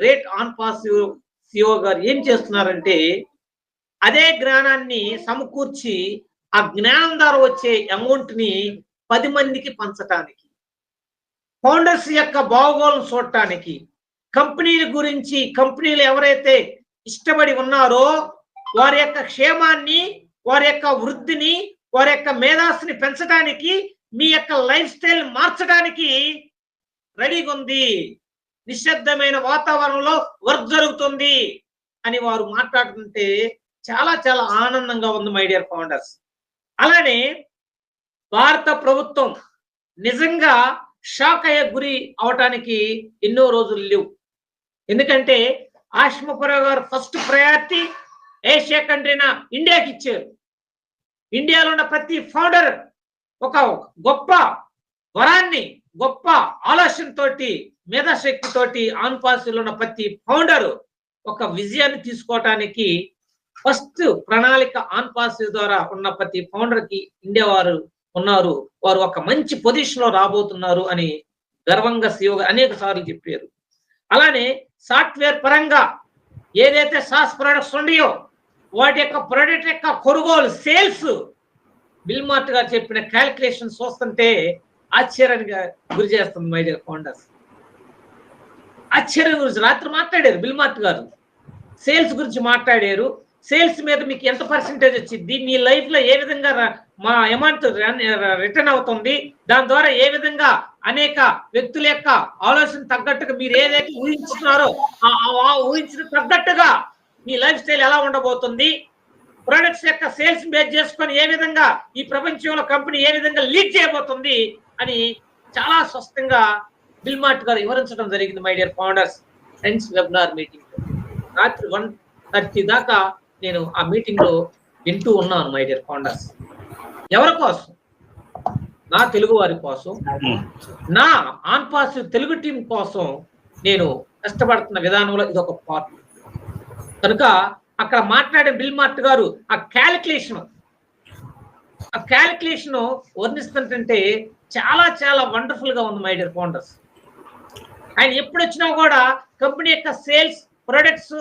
Great on pass CO గారు ఏం చేస్తున్నారంటే అదే జ్ఞానాన్ని సమకూర్చి ఆ జ్ఞానం ద్వారా వచ్చే అమౌంట్ని పది మందికి పంచటానికి ఫౌండర్స్ యొక్క బాగోలను చూడటానికి కంపెనీల గురించి కంపెనీలు ఎవరైతే ఇష్టపడి ఉన్నారో వారి యొక్క క్షేమాన్ని వారి యొక్క వృద్ధిని వారి యొక్క మేధాస్సుని పెంచడానికి మీ యొక్క లైఫ్ స్టైల్ మార్చడానికి రెడీగా ఉంది. నిశ్శబ్దమైన వాతావరణంలో వర్క్ జరుగుతుంది అని వారు మాట్లాడుతుంటే చాలా చాలా ఆనందంగా ఉంది మై డియర్ ఫౌండర్స్ అలానే భారత ప్రభుత్వం నిజంగా షాక్ అయ్యే గురి అవటానికి ఎన్నో రోజులు లేవు. ఎందుకంటే ఆశ్మపురావు గారు ఫస్ట్ ప్రయారిటీ ఏషియా కంట్రీన ఇండియాకి ఇచ్చారు. ఇండియాలో ఉన్న ప్రతి ఫౌండర్ ఒక గొప్ప వరాన్ని గొప్ప ఆలోచనతో మేధాశక్తితోటి ఆన్పాసులో ఉన్న ప్రతి ఫౌండర్ ఒక విజయాన్ని తీసుకోవటానికి ఫస్ట్ ప్రణాళిక ఆన్పాస్ ద్వారా ఉన్న ప్రతి ఫౌండర్కి ఇండియా వారు ఉన్నారు. వారు ఒక మంచి పొజిషన్లో రాబోతున్నారు అని గర్వంగా సీఓ అనేక సార్లు చెప్పారు. అలానే సాఫ్ట్వేర్ పరంగా ఏదైతే సాస్ ప్రొడక్ట్స్ ఉన్నాయో వాటి యొక్క ప్రొడక్ట్ యొక్క కొనుగోలు సేల్స్ బిల్మార్ట్ గారు చెప్పిన క్యాలిక్యులేషన్ చూస్తుంటే ఆశ్చర్యానికి గురి చేస్తుంది మై డియర్ ఫౌండర్స్. ఆశ్చర్యం గురించి రాత్రి మాట్లాడారు బిల్మార్ట్ గారు. సేల్స్ గురించి మాట్లాడారు. సేల్స్ మీద మీకు ఎంత పర్సెంటేజ్ వచ్చింది? మీ లైఫ్లో ఏ విధంగా మా అమౌంట్ రిటర్న్ అవుతుంది? దాని ద్వారా ఏ విధంగా అనేక వ్యక్తుల యొక్క ఆలోచన తగ్గట్టుగా మీరు ఏదైతే ఊహించుతున్నారో ఆ ఆ ఊహించిన తగ్గట్టుగా మీ లైఫ్ స్టైల్ ఎలా ఉండబోతుంది? ప్రొడక్ట్స్ యొక్క సేల్స్ బేస్ చేసుకొని ఏ విధంగా ఈ ప్రపంచంలో కంపెనీ ఏ విధంగా లీడ్ చేయబోతుంది? అని చాలా స్పష్టంగా బిల్మార్ట్ గారు వివరించడం జరిగింది my dear founders friends webinar meeting రాత్రి వన్ థర్టీ దాకా నేను ఆ మీటింగ్లో వింటూ ఉన్నాను మై డియర్ ఫౌండర్స్ ఎవరి కోసం? నా తెలుగు వారి కోసం నా ఆన్ పాస్ తెలుగు టీం కోసం నేను కష్టపడుతున్న విధానంలో ఇది ఒక పార్ట్ కనుక అక్కడ మాట్లాడే బిల్ మార్ట్ గారు ఆ క్యాలిక్యులేషన్ ఆ క్యాలిక్యులేషన్ వర్ణిస్తుంటే చాలా చాలా వండర్ఫుల్గా ఉంది మై డియర్ ఫౌండర్స్ ఆయన ఎప్పుడు వచ్చినా కూడా కంపెనీ యొక్క సేల్స్ ప్రొడక్ట్స్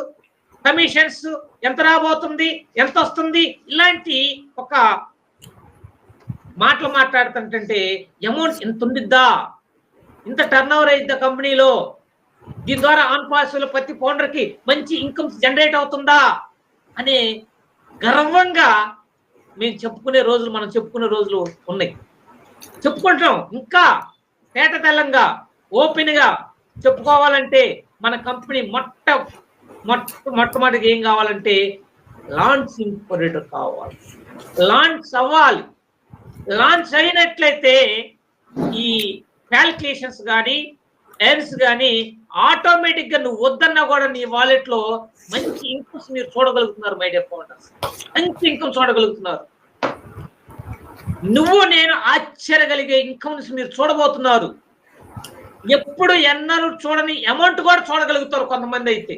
కమిషన్స్ ఎంత రాబోతుంది ఎంత వస్తుంది ఇలాంటి ఒక మాటలు మాట్లాడుతుంటే అమౌంట్ ఎంత ఉండిద్దా? ఇంత టర్న్ ఓవర్ అయిద్దా కంపెనీలో? దీని ద్వారా ఆన్ పాసుల ప్రతి ఫౌండర్కి మంచి ఇన్కమ్ జనరేట్ అవుతుందా? అనే గర్వంగా మేము చెప్పుకునే రోజులు మనం చెప్పుకునే రోజులు ఉన్నాయి. చెప్పుకుంటాం ఇంకా తేట తెల్లంగా ఓపెన్గా చెప్పుకోవాలంటే మన కంపెనీ మొట్ట మొట్ట మొట్టమొదటిగా ఏం కావాలంటే లాంచ్ ఇంపరేటర్ కావాలి. లాంచ్ అవ్వాలి. లాంచ్ అయినట్లయితే ఈ క్యాలిక్యులేషన్స్ కానీ ఎర్న్స్ కానీ ఆటోమేటిక్గా నువ్వు వద్దన్నా కూడా నీ వాలెట్లో మంచి ఇన్కమ్స్ మీరు చూడగలుగుతున్నారు మై డియర్ ఫౌండర్స్. మంచి ఇన్కమ్ చూడగలుగుతున్నారు. నువ్వు నేను ఆశ్చర్యగలిగే ఇన్కమ్స్ మీరు చూడబోతున్నారు. ఎప్పుడు ఎన్నరూ చూడని అమౌంట్ కూడా చూడగలుగుతారు కొంతమంది అయితే.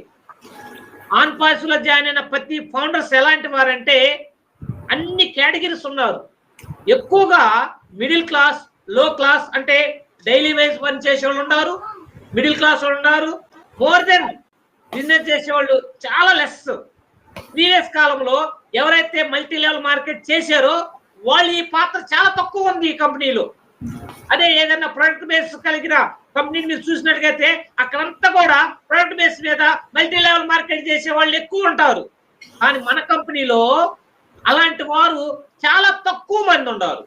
ఆన్ పాస్లో జాయిన్ అయిన ప్రతి ఫౌండర్స్ ఎలాంటి వారంటే అన్ని కేటగిరీస్ ఉన్నారు. ఎక్కువగా మిడిల్ క్లాస్లో క్లాస్ అంటే డైలీ వైజ్ పని చేసే వాళ్ళు ఉన్నారు మిడిల్ క్లాస్ వాళ్ళు ఉన్నారు మోర్ దెన్ బిజినెస్ చేసేవాళ్ళు చాలా లెస్ ప్రీవియస్ కాలంలో ఎవరైతే మల్టీ లెవెల్ మార్కెట్ చేశారో వాళ్ళు ఈ పాత్ర చాలా తక్కువ ఉంది ఈ కంపెనీలో. అదే ఏదైనా ప్రొడక్ట్ బేస్ కలిగిన కంపెనీని మీరు చూసినట్టుగైతే అక్కడంతా కూడా ప్రొడక్ట్ బేస్ మీద మల్టీ లెవెల్ మార్కెట్ చేసే వాళ్ళు ఎక్కువ ఉంటారు. కానీ మన కంపెనీలో అలాంటి వారు చాలా తక్కువ మంది ఉన్నారు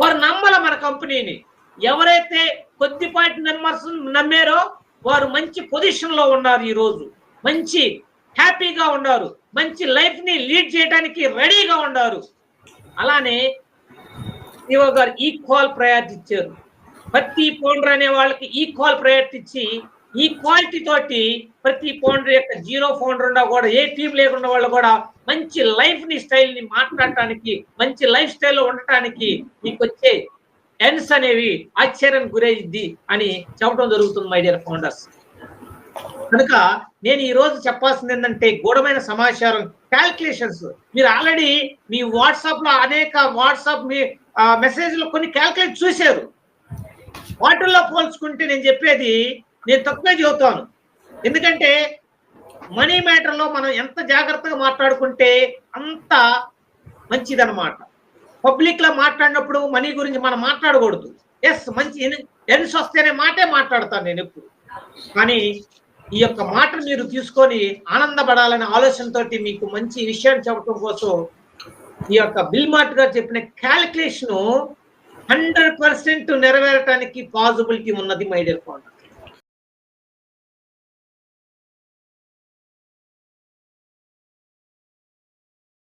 వారు నమ్మల మన కంపెనీని. ఎవరైతే కొద్దిపాటి నెంబర్స్ నమ్మారో వారు మంచి పొజిషన్లో ఉన్నారు ఈ రోజు. మంచి హ్యాపీగా ఉన్నారు. మంచి లైఫ్ని లీడ్ చేయడానికి రెడీగా ఉన్నారు. అలానే శివ గారు ఈక్వల్ ప్రయారిటీ ఇచ్చారు ప్రతి పౌండర్ అనే వాళ్ళకి ఈక్వల్ ప్రయారిటీ ఇచ్చి ఈ క్వాలిటీ తోటి ప్రతి పౌండర్ యొక్క జీరో పౌండర్ ఉన్నా కూడా ఏ టీం లేకుండా వాళ్ళు కూడా మంచి లైఫ్ని స్టైల్ని మాట్లాడటానికి మంచి లైఫ్ స్టైల్లో ఉండటానికి మీకు వచ్చే ఎన్స్ అనేవి ఆశ్చర్యం గురైద్ది అని చెప్పడం జరుగుతుంది మై డియర్ ఫౌండర్స్ కనుక నేను ఈ రోజు చెప్పాల్సింది ఏంటంటే గూఢమైన సమాచారం క్యాల్కులేషన్స్ మీరు ఆల్రెడీ మీ వాట్సాప్లో అనేక వాట్సాప్ మీ మెసేజ్లో కొన్ని క్యాల్కులేట్ చూశారు. వాటిల్లో పోల్చుకుంటే నేను చెప్పేది నేను తక్కువే చెబుతాను. ఎందుకంటే మనీ మ్యాటర్లో మనం ఎంత జాగ్రత్తగా మాట్లాడుకుంటే అంత మంచిదన్నమాట. పబ్లిక్లో మాట్లాడినప్పుడు మనీ గురించి మనం మాట్లాడకూడదు. ఎస్ మంచి ఎన్స్ వస్తేనే మాటే మాట్లాడతాను నేను ఎప్పుడు. కానీ ఈ యొక్క మాట మీరు తీసుకొని ఆనందపడాలనే ఆలోచనతోటి మీకు మంచి విషయాన్ని చెప్పడం కోసం ఈ యొక్క బిల్ మార్ట్ గారు చెప్పిన క్యాలిక్యులేషన్ హండ్రెడ్ పర్సెంట్ నెరవేరటానికి పాసిబిలిటీ ఉన్నది మై డియర్ ఫౌండర్.